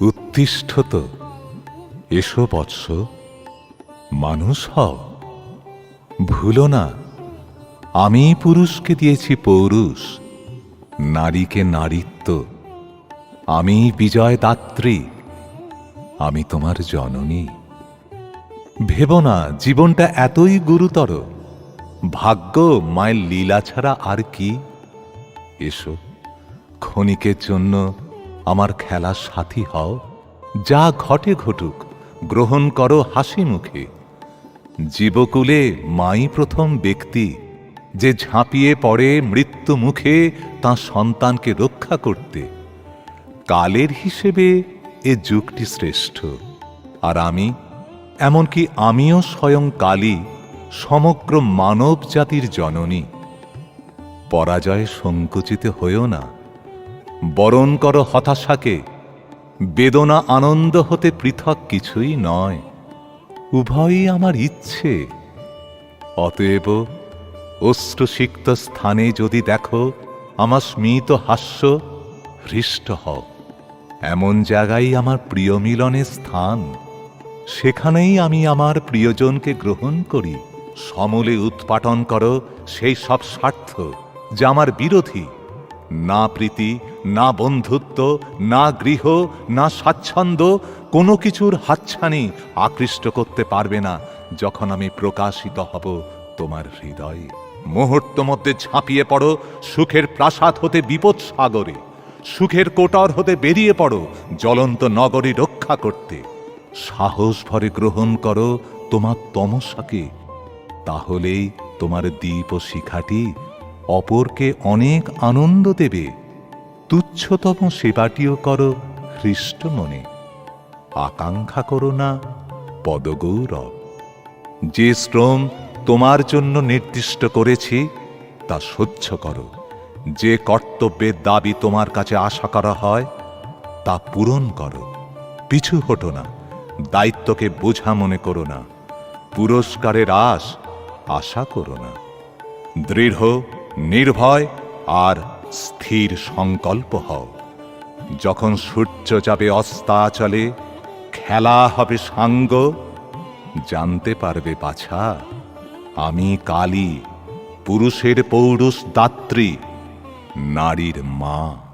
উত্তিষ্ঠত। এসো বৎস, মানুষ হও। ভুলো না, আমি পুরুষকে দিয়েছি পৌরুষ, নারীকে নারীত্ব। আমি বিজয় দাত্রী, আমি তোমার জননী। ভেব না, জীবনটা এতই গুরুতর। ভাগ্য, মায়ের লীলা ছাড়া আর কি? এসো, ক্ষণিকের জন্য আমার খেলা সাথী হও, যা ঘটে ঘটুক, গ্রহণ করো হাসি মুখে। জীবকুলে মাই প্রথম ব্যক্তি, যে ঝাঁপিয়ে পড়ে মৃত্যু মুখে তাঁর সন্তানকে রক্ষা করতে। কালের হিসেবে এ যুগটি শ্রেষ্ঠ। আর আমি, এমনকি আমিও স্বয়ং কালী, সমগ্র মানব জাতির জননী। পরাজয়ে সংকুচিত হয়েও না। বরণ করো হতাশাকে। বেদনা আনন্দ হতে পৃথক কিছুই নয়। উভয়ই আমার ইচ্ছে। অতএব অশ্রুসিক্ত স্থানে যদি দেখো আমার স্মিত হাস্য, হৃষ্ট হও। এমন জায়গায় আমার প্রিয় মিলনের স্থান। সেখানেই আমি আমার প্রিয়জনকে গ্রহণ করি। সমলে উৎপাটন করো সেই সব স্বার্থ যা আমার বিরোধী। না প্রীতি না বন্ধুত্ব, না গৃহ, না স্বাচ্ছন্দ্য, কোনো কিছুর হাতছানি আকৃষ্ট করতে পারবে না যখন আমি প্রকাশিত হব তোমার হৃদয়ে। মুহূর্ত মধ্যে ঝাঁপিয়ে পড়ো, সুখের প্রাসাদ হতে বিপদ সাগরে, সুখের কোটর হতে বেরিয়ে পড়ো জ্বলন্ত নগরী রক্ষা করতে। সাহস ভরে গ্রহণ করো তোমার তমসাকে, তাহলেই তোমার দ্বীপ শিখাটি অপরকে অনেক আনন্দ দেবে। তুচ্ছতম সেবাটিও করো হৃষ্ট মনে। আকাঙ্ক্ষা করো না পদগৌরব। যে শ্রম তোমার জন্য নির্দিষ্ট করেছি, তা সহ্য করো। যে কর্তব্যের দাবি তোমার কাছে আশা করা হয়, তা পূরণ করো। পিছু হটো না, দায়িত্বকে বোঝা মনে করো না। পুরস্কারের আশ আশা করো না। দৃঢ়, নির্ভয় আর স্থির সংকল্প হও। যখন সূর্য যাবে অস্তাচলে খেলা হবে সাঙ্গ। জানতে পারবে বাছা, আমি কালী, পুরুষের পৌরুষ দাত্রী, নারীর মা।